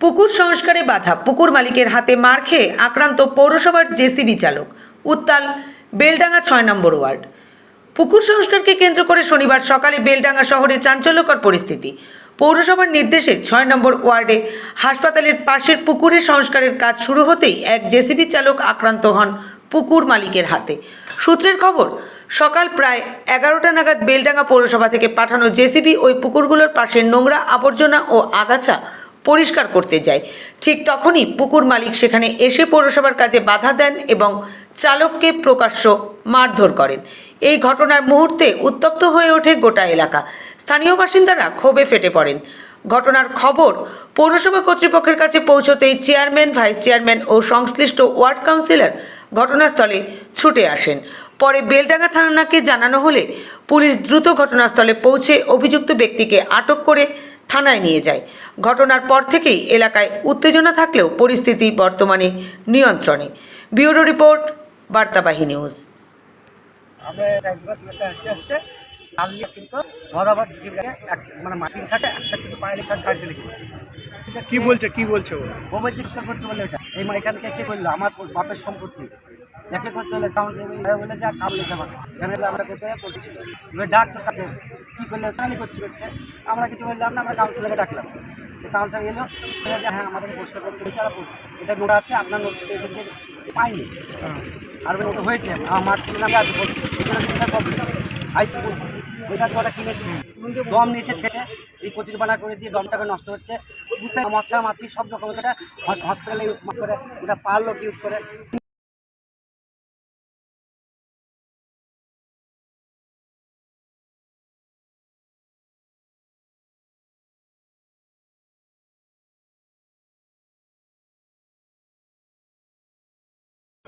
পুকুর সংস্কারে বাধা, পুকুর মালিকের হাতে মার খেয়ে আক্রান্ত পৌরসভার জেসিবি চালক, উত্তাল বেলডাঙ্গা ছয় নম্বর ওয়ার্ড। পুকুর সংস্কারকে কেন্দ্র করে শনিবার সকালে বেলডাঙ্গা শহরে চাঞ্চল্যকর পরিস্থিতি। পৌরসভার নির্দেশে ছয় নম্বর ওয়ার্ডে হাসপাতালের পাশের পুকুরের সংস্কারের কাজ শুরু হতেই এক জেসিবি চালক আক্রান্ত হন পুকুর মালিকের হাতে। সূত্রের খবর, সকাল প্রায় এগারোটা নাগাদ বেলডাঙ্গা পৌরসভা থেকে পাঠানো জেসিবি ওই পুকুরগুলোর পাশে নোংরা আবর্জনা ও আগাছা পরিষ্কার করতে যায়। ঠিক তখনই পুকুর মালিক সেখানে এসে পৌরসভার কাজে বাধা দেন এবং চালককে প্রকাশ্য মারধর করেন। এই ঘটনার মুহূর্তে উত্তপ্ত হয়ে ওঠে গোটা এলাকা। স্থানীয় বাসিন্দারা ক্ষোভে ফেটে পড়েন। ঘটনার খবর, পৌরসভা কর্তৃপক্ষের কাছে পৌঁছতেই চেয়ারম্যান, ভাইস চেয়ারম্যান ও সংশ্লিষ্ট ওয়ার্ড কাউন্সিলর ঘটনাস্থলে ছুটে আসেন। পরে বেলডাঙ্গা থানাকে জানানো হলে পুলিশ দ্রুত ঘটনাস্থলে পৌঁছে অভিযুক্ত ব্যক্তিকে আটক করে থানায় নিয়ে যায়। ঘটনার পর থেকেই এলাকায় উত্তেজনা থাকলেও পরিস্থিতি বর্তমানে নিয়ন্ত্রণে। ব্যুরো রিপোর্ট বার্তাবাহী নিউজ আমরা আস্তে আস্তে লাল নিয়ে কিন্তু মদাবাদ মানে মাটির একসাথে কিন্তু পায়ের কি বলছে? কি বলছে ও? ও বলছে চিকিৎসা করতে বলে এটা। এই মা এখানকে কে করল? আমার বাপের সম্পত্তি। একে করতে হলে কাউন্সিল বলে যা কামলে যাবা এখানে আমরা করতে বসেছি এবার ডাক তো তাকে কী করলে? কালি করছে? করছে আমরা কিছু বললাম না আমরা কাউন্সিলকে ডাকলাম। কাউন্সিলর এলো যে হ্যাঁ আমাদের পরিষ্কার করতে বিচারা এটা নোটা আছে, আপনার নোটিশ পেয়েছেন যে পাইনি। আর ওটা হয়েছে, আমার নামে আছে প্রবলেম আইপি ওইটা ওটা কিনে দম নিয়েছে, ছেড়ে এই কচুর বানা করে দিয়ে দমটাকে নষ্ট হচ্ছে। বুঝতে মশা মাছি সব রকম সেটা হসপিটালে ইউজ করে, ওটা পারল ইউজ করে।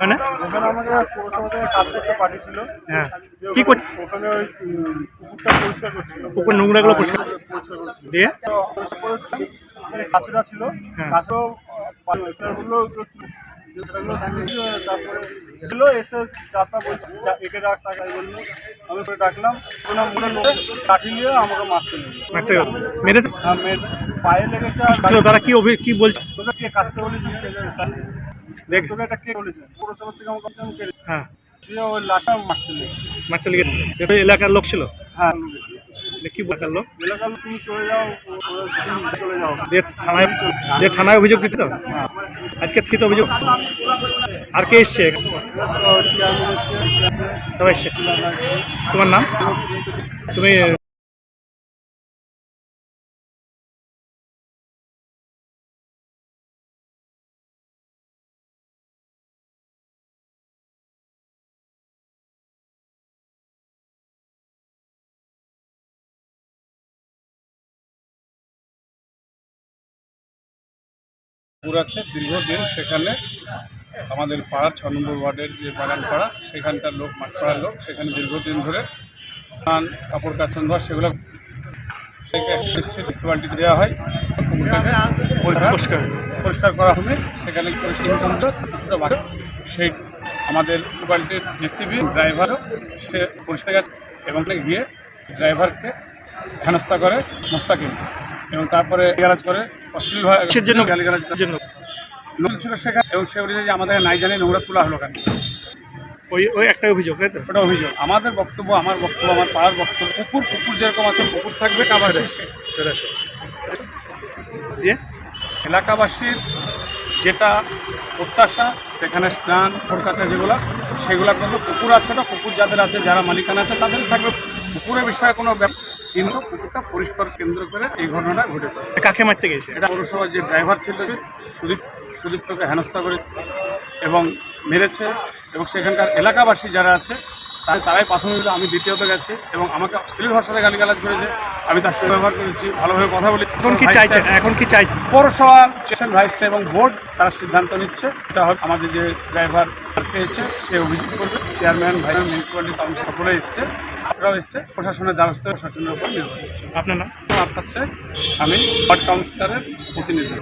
ওখানে ওখানে আমাদের পৌরসভা থেকে কাজ করতে পাঠিয়েছিল। হ্যাঁ। কি করছে? ওখানে ওই পুকুরটা পরিষ্কার করছিল। পুকুর নোংরাগুলো পরিষ্কার করছিল। দিয়ে? কাছেটা ছিল। হ্যাঁ। কাছেও তারপরে এলো এসে চারটা বলছে একে ডাক বলল আমি করে ডাকলাম। ওনার মনে লোক কাঠি নিয়ে আমাকে মারতে গেল। হ্যাঁ পায়ে লেগেছে তারা কি কি বলছে? তোকে কে কাটতে বলেছে এটা কে বলেছে? পৌরসভা থেকে আমাকে আমি কেড়ে হ্যাঁ। দিয়ে ওই লাটা মারতে লেগে মারতে লেগে এটা এলাকার লোক ছিল? হ্যাঁ। দিয়ে কি এলাকার লোক? এলাকার তুমি চলে যাও চলে যাও। থানায় দিয়ে থানায় অভিযোগ দিতে আজকে থেকে অভিযোগ? আর কে এসছে। তোমার নাম? তুমি পুকুর আছে দীর্ঘদিন সেখানে আমাদের পাড়া ছ নম্বর ওয়ার্ডের যে বাগান পাড়া সেখানকার লোক মাঠপাড়ার লোক সেখানে দীর্ঘদিন ধরে স্নান কাপড় কাচন ধোয়া সেগুলো মিউনিসিপ্যালিটি দেওয়া হয়। পরিষ্কার পরিষ্কার। করা হবে সেখানে ইনকামটা কিছুটা বাড়ে। সেই আমাদের মিউনিসিপ্যালিটির জেসিবি ড্রাইভারও সে পরিষ্কার গেছে এবং গিয়ে ড্রাইভারকে হেনস্থা করে মোস্তাকিম এবং তারপরে গালাজ করে অশ্লীল জন্য? জন্য? ছিল সেখানে এবং সে আমাদের নাই জানি নোংরা তোলা হলো কেন? ওই ওই একটাই অভিযোগ তাই তো? ওটা অভিযোগ। আমাদের বক্তব্য আমার বক্তব্য আমার পাড়ার বক্তব্য। পুকুর পুকুর যেরকম আছে পুকুর থাকবে দিয়ে? এলাকাবাসীর যেটা প্রত্যাশা সেখানে স্নান কাছে যেগুলো সেগুলো কিন্তু পুকুর আছে তো পুকুর যাদের আছে যারা মালিকানা আছে তাদের থাকবে। পুকুরের বিষয়ে কোনো কিন্তু পুকুরটা পরিষ্কার কেন্দ্র করে এই ঘটনাটা ঘটেছে। কাকে মারতে গেছে? এটা পৌরসভার যে ড্রাইভার ছিল সুদীপ সুদীপ্তকে হেনস্থা করে এবং মেরেছে। এবং সেখানকার এলাকাবাসী যারা আছে তারাই প্রাথমিক আমি দ্বিতীয়ত গেছি এবং আমাকে অশ্লীল ভাষাতে গালিগালাজ করেছে। আমি তার সঙ্গে ব্যবহার করেছি ভালোভাবে কথা বলি এখন কি চাইছে? এখন কি চাইছে? পৌরসভা চেয়ারম্যান ভাইস এবং বোর্ড তারা সিদ্ধান্ত নিচ্ছে। এটা হবে আমাদের যে ড্রাইভার পেয়েছে সে অভিযোগ করবে। চেয়ারম্যান ভাই মিউনিসিপ্যালিটি কাউন্সিল সকলে এসছে। আপনারাও এসছে। প্রশাসনের দ্বারস্থ প্রশাসনের উপর নির্ভর করছে। আপনার নাম? আপনার আমি ওয়ার্ড কাউন্সিলরের প্রতিনিধি।